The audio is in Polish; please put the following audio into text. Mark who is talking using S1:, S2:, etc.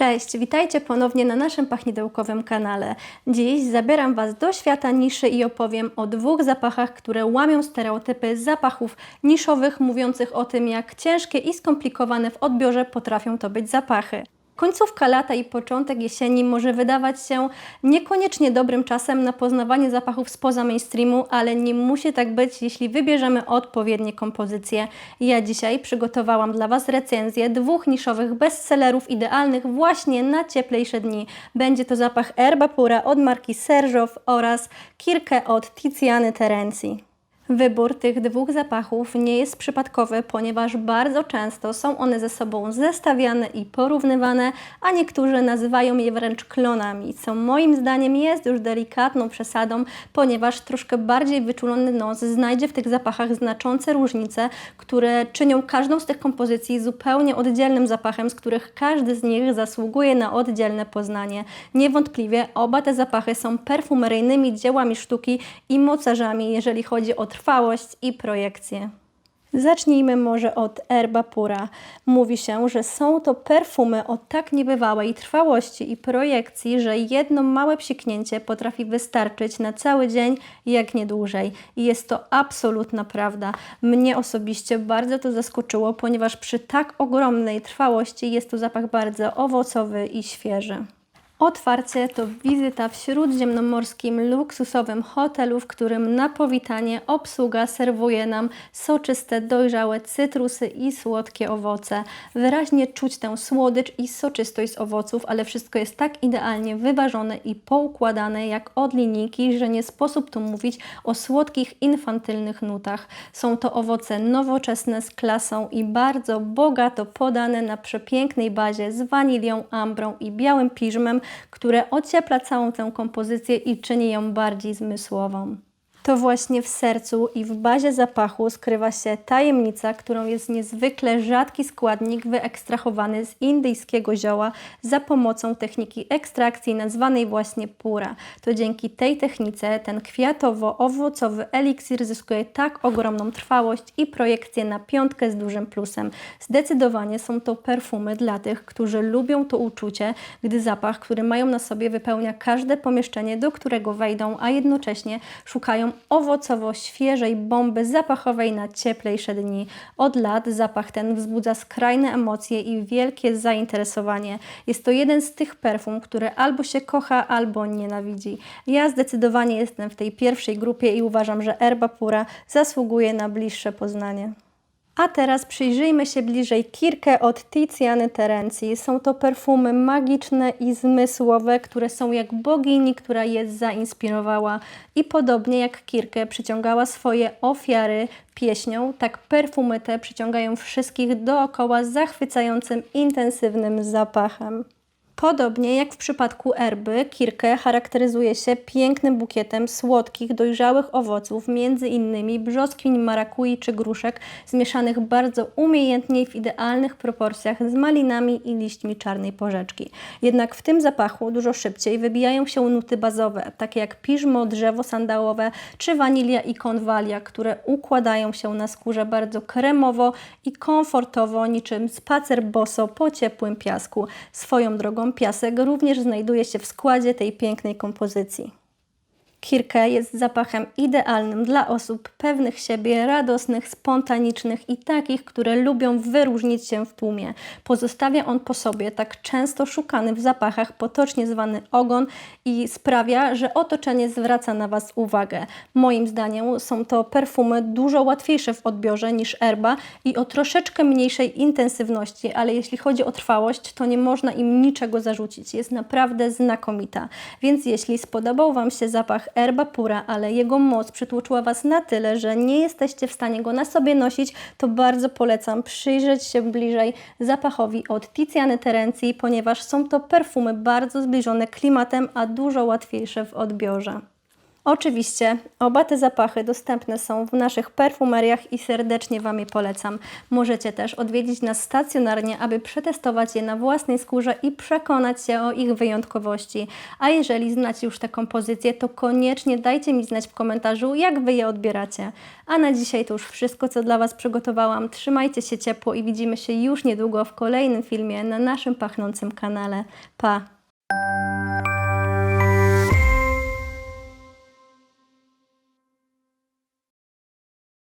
S1: Cześć, witajcie ponownie na naszym pachnidełkowym kanale. Dziś zabieram Was do świata niszy i opowiem o dwóch zapachach, które łamią stereotypy zapachów niszowych, mówiących o tym, jak ciężkie i skomplikowane w odbiorze potrafią to być zapachy. Końcówka lata i początek jesieni może wydawać się niekoniecznie dobrym czasem na poznawanie zapachów spoza mainstreamu, ale nie musi tak być, jeśli wybierzemy odpowiednie kompozycje. Ja dzisiaj przygotowałam dla Was recenzję dwóch niszowych bestsellerów idealnych właśnie na cieplejsze dni. Będzie to zapach Erba Pura od marki Serżow oraz Kirkę od Tiziany Terenzi. Wybór tych dwóch zapachów nie jest przypadkowy, ponieważ bardzo często są one ze sobą zestawiane i porównywane, a niektórzy nazywają je wręcz klonami, co moim zdaniem jest już delikatną przesadą, ponieważ troszkę bardziej wyczulony nos znajdzie w tych zapachach znaczące różnice, które czynią każdą z tych kompozycji zupełnie oddzielnym zapachem, z których każdy z nich zasługuje na oddzielne poznanie. Niewątpliwie oba te zapachy są perfumeryjnymi dziełami sztuki i mocarzami, jeżeli chodzi o trwałość i projekcję. Zacznijmy może od Erba Pura. Mówi się, że są to perfumy o tak niebywałej trwałości i projekcji, że jedno małe psiknięcie potrafi wystarczyć na cały dzień, jak nie dłużej. I jest to absolutna prawda. Mnie osobiście bardzo to zaskoczyło, ponieważ przy tak ogromnej trwałości jest to zapach bardzo owocowy i świeży. Otwarcie to wizyta w śródziemnomorskim luksusowym hotelu, w którym na powitanie obsługa serwuje nam soczyste, dojrzałe cytrusy i słodkie owoce. Wyraźnie czuć tę słodycz i soczystość z owoców, ale wszystko jest tak idealnie wyważone i poukładane jak od linijki, że nie sposób tu mówić o słodkich, infantylnych nutach. Są to owoce nowoczesne z klasą i bardzo bogato podane na przepięknej bazie z wanilią, ambrą i białym piżmem, które ociepla całą tę kompozycję i czyni ją bardziej zmysłową. To właśnie w sercu i w bazie zapachu skrywa się tajemnica, którą jest niezwykle rzadki składnik wyekstrahowany z indyjskiego zioła za pomocą techniki ekstrakcji nazwanej właśnie pura. To dzięki tej technice ten kwiatowo-owocowy eliksir zyskuje tak ogromną trwałość i projekcję na piątkę z dużym plusem. Zdecydowanie są to perfumy dla tych, którzy lubią to uczucie, gdy zapach, który mają na sobie wypełnia każde pomieszczenie, do którego wejdą, a jednocześnie szukają owocowo świeżej bomby zapachowej na cieplejsze dni. Od lat zapach ten wzbudza skrajne emocje i wielkie zainteresowanie. Jest to jeden z tych perfum, które albo się kocha, albo nienawidzi. Ja zdecydowanie jestem w tej pierwszej grupie i uważam, że Erba Pura zasługuje na bliższe poznanie. A teraz przyjrzyjmy się bliżej Kirkę od Tiziany Terenzi. Są to perfumy magiczne i zmysłowe, które są jak bogini, która je zainspirowała. I podobnie jak Kirkę przyciągała swoje ofiary pieśnią, tak perfumy te przyciągają wszystkich dookoła zachwycającym, intensywnym zapachem. Podobnie jak w przypadku erby, kirkę charakteryzuje się pięknym bukietem słodkich, dojrzałych owoców, między innymi brzoskwiń, marakui czy gruszek, zmieszanych bardzo umiejętnie w idealnych proporcjach z malinami i liśćmi czarnej porzeczki. Jednak w tym zapachu dużo szybciej wybijają się nuty bazowe, takie jak piżmo, drzewo sandałowe czy wanilia i konwalia, które układają się na skórze bardzo kremowo i komfortowo, niczym spacer boso po ciepłym piasku. Swoją drogą piasek również znajduje się w składzie tej pięknej kompozycji. Kirkę jest zapachem idealnym dla osób pewnych siebie, radosnych, spontanicznych i takich, które lubią wyróżnić się w tłumie. Pozostawia on po sobie tak często szukany w zapachach potocznie zwany ogon i sprawia, że otoczenie zwraca na Was uwagę. Moim zdaniem są to perfumy dużo łatwiejsze w odbiorze niż erba i o troszeczkę mniejszej intensywności, ale jeśli chodzi o trwałość, to nie można im niczego zarzucić. Jest naprawdę znakomita. Więc jeśli spodobał Wam się zapach erba pura, ale jego moc przytłoczyła Was na tyle, że nie jesteście w stanie go na sobie nosić, to bardzo polecam przyjrzeć się bliżej zapachowi od Tiziany Terenzi, ponieważ są to perfumy bardzo zbliżone klimatem, a dużo łatwiejsze w odbiorze. Oczywiście, oba te zapachy dostępne są w naszych perfumeriach i serdecznie Wam je polecam. Możecie też odwiedzić nas stacjonarnie, aby przetestować je na własnej skórze i przekonać się o ich wyjątkowości. A jeżeli znacie już te kompozycje, to koniecznie dajcie mi znać w komentarzu, jak Wy je odbieracie. A na dzisiaj to już wszystko, co dla Was przygotowałam. Trzymajcie się ciepło i widzimy się już niedługo w kolejnym filmie na naszym pachnącym kanale. Pa!